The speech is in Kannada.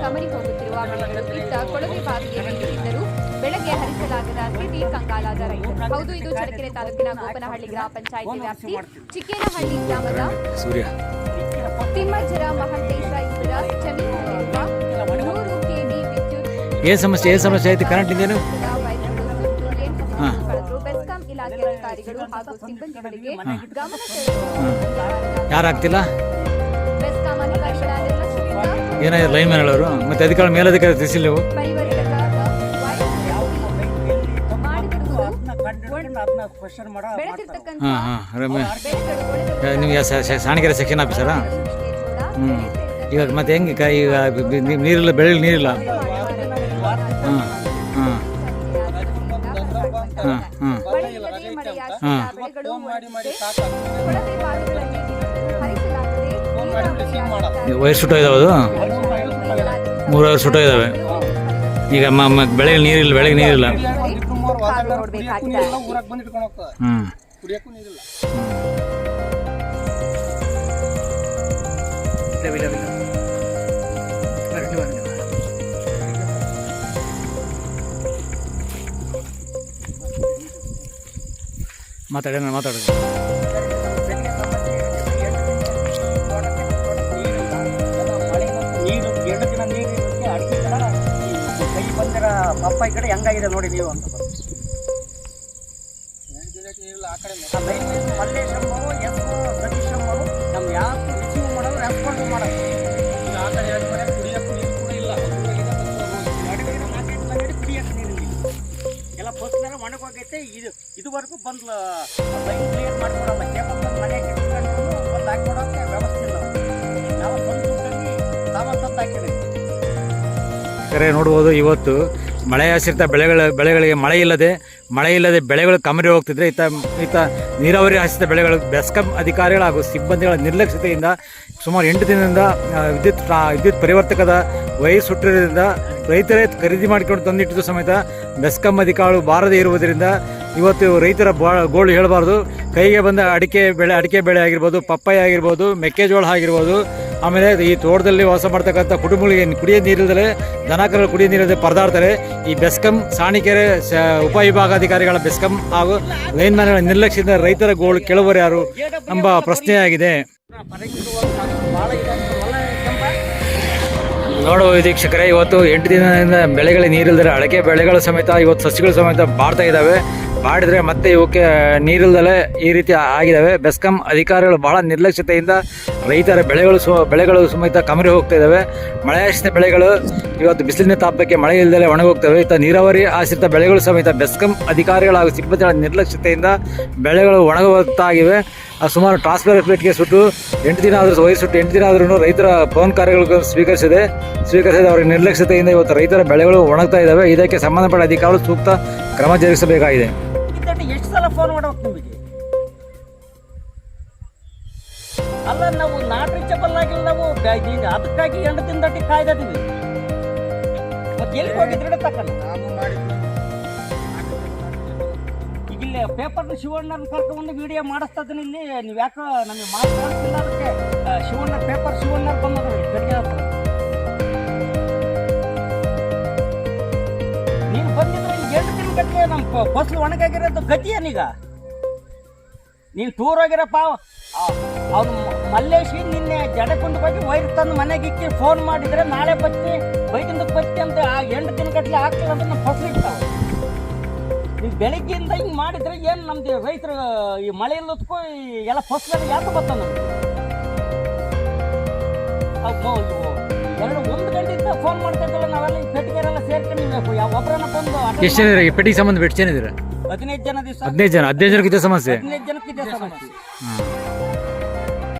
ಕಮರಿ ಹೋಗುತ್ತಿರುವ ಇತ್ತ ಕೊಳವೆ ಬಾವಿಗೆ ನಿಂತಿದ್ದರೂ ಬೆಳಗ್ಗೆ ಹರಿಸಲಾಗದ ಸ್ಥಿತಿ ಕಂಗಾಲಾದ ರೈತರು ಹೌದು ಇದು ಚಳ್ಳಕೆರೆ ತಾಲೂಕಿನ ಗೋಪನಹಳ್ಳಿ ಗ್ರಾಮ ಪಂಚಾಯಿತಿ ವ್ಯಾಪ್ತಿ ಚಿಕ್ಕೇನಹಳ್ಳಿ ಗ್ರಾಮದ ತಿಮ್ಮಜ್ಜರ ಮಹಂತೇಶ ಇವರ ಜಮೀನಿನಲ್ಲಿರುವ ನೂರು ಕೆವಿ ವಿದ್ಯುತ್ ಏನು ಸಮಸ್ಯೆ ಏನ್ ಸಮಸ್ಯೆ ಆಯ್ತು? ಕರೆಂಟ್ ಇಂದೇನು ಬೆಸ್ಕಾಂ ಇಲಾಖೆ ಅಧಿಕಾರಿಗಳು ಹಾಗೂ ಸಿಬ್ಬಂದಿಗಳಿಗೆ ಗಮನ ಸೆಳೆಯುವ ಏನಾಯ್ತು? ಲೈನ್ ಮ್ಯಾನ್ ಹೇಳೋರು ಮತ್ತೆ ಅಧಿಕಾರಿ ಮೇಲಧಿಕಾರಿ ತಿಳಿಸಿಲ್ಲ ನೀವು? ಹಾಂ ಹಾಂ ರಮ್ಯ ನಿಮ್ಗೆ ಸಾಣಿಗೆರೆ ಸೆಕ್ಷನ್ ಆಫೀಸರಾ? ಹ್ಞೂ ಇವಾಗ ಮತ್ತೆ ಹೆಂಗೆ ಕ- ಈಗ ನೀರಿಲ್ಲ ಬೆಳೆ ನೀರಿಲ್ಲ? ಹಾಂ ಹಾಂ ಹಾಂ ಹಾಂ ಮಳೆಯಿಲ್ಲದೆ ಮಳೆಯಾಶ್ರಿತ ಸುಟ್ಟೋ ವೈರ್ ಅದು? ಮೂರು ವೈರ್ ಸುಟ್ಟೋಯ್ದಾವೆ ಈಗ ಬೆಳಗ್ಗೆ ನೀರಿಲ್ಲ ಬೆಳಗ್ಗೆ ನೀರಿಲ್ಲ. ಮಾತಾಡೋದು ಹ್ಞೂ ನೀರಿಲ್ಲ ನೀರು ಇರೋಕ್ಕೆ ಅಡಿಕೆ ಕೈ ಬಂದಿರ ಪಪ್ಪಾಯಿ ಕಡೆ ಹೆಂಗಾಗಿದೆ ನೋಡಿ ನೀವು ಅಂತ ಆ ಕಡೆ ಮ್ಯಾನ್ ಮಲ್ಲೇಶಮ್ ಅವರು ಎಸ್ ಸತೀಶಮ್ ಅವರು ನಮ್ಮ ಯಾವ ರಿಸೀವ್ ಮಾಡೋದು ರೆಸ್ಪಾಂಡ್ ಮಾಡೋದು ಆ ಕಡೆ ಎರಡು ಇಲ್ಲ ಕುಡಿಯಕ್ಕೆ ನೀರಿಲ್ಲ ಎಲ್ಲ ಫಸ್ಟ್ನೆಲ್ಲ ಒಣಗೋಗೈತೆ ಇದು ಇದುವರೆಗೂ ಬಂದು ಕ್ಲಿಯರ್ ಬಂದು ಮನೆಗೆ ಕರೆ ನೋಡ್ಬೋದು ಇವತ್ತು. ಮಳೆ ಆಶ್ರಿತ ಬೆಳೆಗಳ, ಬೆಳೆಗಳಿಗೆ ಮಳೆ ಇಲ್ಲದೆ ಮಳೆ ಇಲ್ಲದೆ ಬೆಳೆಗಳು ಕಮರಿ ಹೋಗ್ತಿದ್ರೆ ಇತ್ತ ಈತ ನೀರಾವರಿ ಆಶ್ರಿತ ಬೆಳೆಗಳು, ಬೆಸ್ಕಾಂ ಅಧಿಕಾರಿಗಳ ಹಾಗೂ ಸಿಬ್ಬಂದಿಗಳ ನಿರ್ಲಕ್ಷ್ಯತೆಯಿಂದ ಸುಮಾರು ಎಂಟು ದಿನದಿಂದ ವಿದ್ಯುತ್ ವಿದ್ಯುತ್ ಪರಿವರ್ತಕದ ವೈರ್ ಸುಟ್ಟಿರೋದ್ರಿಂದ ರೈತರೇ ಖರೀದಿ ಮಾಡಿಕೊಂಡು ತಂದಿಟ್ಟಿದ್ದು ಸಮೇತ ಬೆಸ್ಕಾಂ ಅಧಿಕಾರಿಗಳು ಬಾರದೇ ಇರುವುದರಿಂದ ಇವತ್ತು ರೈತರ ಬಾ, ಗೋಳು ಹೇಳಬಾರ್ದು. ಕೈಗೆ ಬಂದ ಅಡಿಕೆ ಬೆಳೆ ಅಡಿಕೆ ಬೆಳೆ ಆಗಿರ್ಬೋದು, ಪಪ್ಪಾಯಿ ಆಗಿರ್ಬೋದು, ಮೆಕ್ಕೆಜೋಳ ಆಗಿರ್ಬೋದು ಆಮೇಲೆ ಈ ತೋಟದಲ್ಲಿ ವಾಸ ಮಾಡ್ತಕ್ಕಂಥ ಕುಟುಂಬಗಳಿಗೆ ಕುಡಿಯೋ ನೀರಿಲ್ಲದೆ ದನಕರ ಕುಡಿಯೋ ನೀರಿಲ್ಲದೆ ಪರದಾಡ್ತಾರೆ. ಈ ಬೆಸ್ಕಂ, ಸಾಣಿಕೆರೆ ಉಪವಿಭಾಗಾಧಿಕಾರಿಗಳ ಬೆಸ್ಕಂ ಹಾಗೂ ಲೈನ್ ಮ್ಯಾನ್ಗಳ ನಿರ್ಲಕ್ಷ್ಯದಿಂದ ರೈತರ ಗೋಳು ಕೆಳವರು ಯಾರು ಎಂಬ ಪ್ರಶ್ನೆಯಾಗಿದೆ. ನೋಡುವ ವೀಕ್ಷಕರೇ, ಇವತ್ತು ಎಂಟು ದಿನದಿಂದ ಬೆಳೆಗಳಿಗೆ ನೀರಿಲ್ಲದೆ ಅಡಕೆ ಬೆಳೆಗಳ ಸಮೇತ, ಇವತ್ತು ಸಸಿಗಳು ಸಮೇತ ಬಾಡ್ತಾ ಇದ್ದಾವೆ ಬಾಡಿದರೆ ಮತ್ತೆ ಇವಕ್ಕೆ ನೀರಿಲ್ದಲೇ ಈ ರೀತಿ ಆಗಿದ್ದಾವೆ ಬೆಸ್ಕಾಂ ಅಧಿಕಾರಿಗಳು ಬಹಳ ನಿರ್ಲಕ್ಷ್ಯತೆಯಿಂದ ರೈತರ ಬೆಳೆಗಳು ಸು, ಬೆಳೆಗಳು ಸಮೇತ ಕಮರಿ ಹೋಗ್ತಾ ಇದ್ದಾವೆ ಮಳೆ ಆಶ್ರಿತ ಬೆಳೆಗಳು ಇವತ್ತು ಬಿಸಿಲಿನ ತಾಪಕ್ಕೆ ಮಳೆ ಇಲ್ಲದಲೆ ಒಣಗೋಗ್ತವೆ. ಇತ್ತ ನೀರಾವರಿ ಆಶ್ರಿತ ಬೆಳೆಗಳು ಸಮೇತ ಬೆಸ್ಕಾಂ ಅಧಿಕಾರಿಗಳ ಹಾಗೂ ಸಿಬ್ಬಂದಿಗಳ ನಿರ್ಲಕ್ಷ್ಯತೆಯಿಂದ ಬೆಳೆಗಳು ಒಣಗುತ್ತಾಗಿವೆ ಆ ಸುಮಾರು ಟ್ರಾನ್ಸ್ಫರ್ ಪ್ಲೇಟ್ಗೆ ಸುಟ್ಟು ಎಂಟು ದಿನ ಆದರೂ ವಯಸ್ಸು ಸುಟ್ಟು ಎಂಟು ದಿನ ಆದ್ರೂ ರೈತರ ಫೋನ್ ಕಾರ್ಯಗಳು ಸ್ವೀಕರಿಸಿದೆ. ಸ್ವೀಕರಿಸಿದ ಅವರ ನಿರ್ಲಕ್ಷ್ಯತೆಯಿಂದ ಇವತ್ತು ರೈತರ ಬೆಳೆಗಳು ಒಣಗ್ತಾ ಇದ್ದಾವೆ ಇದಕ್ಕೆ ಸಂಬಂಧಪಟ್ಟ ಅಧಿಕಾರಿಗಳು ಸೂಕ್ತ ಕ್ರಮ ಜರುಗಿಸಬೇಕಾಗಿದೆ. ಎಷ್ಟು ಸಲ ಫೋನ್ ನಿಮಗೆ? ಅಲ್ಲ ನಾವು ನಾಟ್ ರೀಚಬಲ್ ಆಗಿಲ್ಲ ನಾವು ಅದಕ್ಕಾಗಿ ಎಂಟು ದಿನದಟ್ಟಿ ಕಾಯ್ದಿದ್ದೀವಿ. ಮತ್ತೆ ಎಲ್ಲಿ ಹೋಗಿದ್ರೆ? ತಕ್ಕಲ್ಲ ಪೇಪರ್ ಶಿವಣ್ಣನ ಕರ್ಕೊಂಡು ವಿಡಿಯೋ ಮಾಡಿಸ್ತದನ್ನ ಇಲ್ಲಿ ನೀವು ಯಾಕೆ ನಮಗೆ ಮಾತಾಡ್ತಿಲ್ಲ ಅದಕ್ಕೆ ಶಿವಣ್ಣ ಪೇಪರ್ ಶಿವಣ್ಣ ಬಂದದ ಗಡಿಗೆ ಹತ್ರ ನೀನು ಬಂದಿದ್ರೆ ಎಂಟು ದಿನ ಗಟ್ಟಲೆ ನಮ್ಮ ಫಸಲು ಒಣಗಾಗಿರೋದು ಗತಿ ಏನೀಗ? ನೀನು ಟೂರ್ ಹೋಗಿರಪ್ಪ ಅವನು ಮಲ್ಲೇಶಿ ನಿನ್ನೆ ಜಡಕೊಂಡು ಬಗ್ಗೆ ವೈರ್ ತಂದು ಮನೆಗೆ ಇಕ್ಕಿ ಫೋನ್ ಮಾಡಿದ್ರೆ ನಾಳೆ ಬತ್ತಿ, ಬೈದಿಂದಕ್ಕೆ ಬತ್ತಿ ಅಂತ ಆ ಎಂಟು ದಿನಗಟ್ಟಲೆ ಗಟ್ಟಲೆ ಅದನ್ನು ಅಂದ್ರೆ ನಮ್ಮ ಬೆಳಗ್ಗೆಯಿಂದ ಹಿಂಗೆ ಮಾಡಿದ್ರೆ ಏನು ನಮ್ದು ರೈತರು ಈ ಮಳೆ ಇಲ್ಲದಕ್ಕೂ ಈ ಎಲ್ಲ ಫಸಲು ಯಾಕೆ ಬರ್ತದೆ ಎರಡು ಒಂದು ಗಂಟೆಯಿಂದ ಫೋನ್ ನಾವೆಲ್ಲ ಈ ಪೆಟ್ಟಿಗೆರೆಲ್ಲ ಸೇರ್ಕೊಂಡು ನೀವು ಯಾವ ಒಬ್ಬರನ್ನ ಬಂದು attend ಎಷ್ಟು ಜನ ಇದ್ದಾರೆ? ಪೆಟ್ಟಿಗೆ ಸಂಬಂಧ ಎಷ್ಟು ಜನ ಇದ್ದೀರಾ? ಹದಿನೈದು ಜನ ದಿವಸ ಹದಿನೈದು ಜನ ಹದಿನೈದು ಜನಕ್ಕಿದೆ ಇದೆ ಸಮಸ್ಯೆ. ಹದಿನೈದು ಜನಕ್ಕಿದೆ ಸಮಸ್ಯೆ.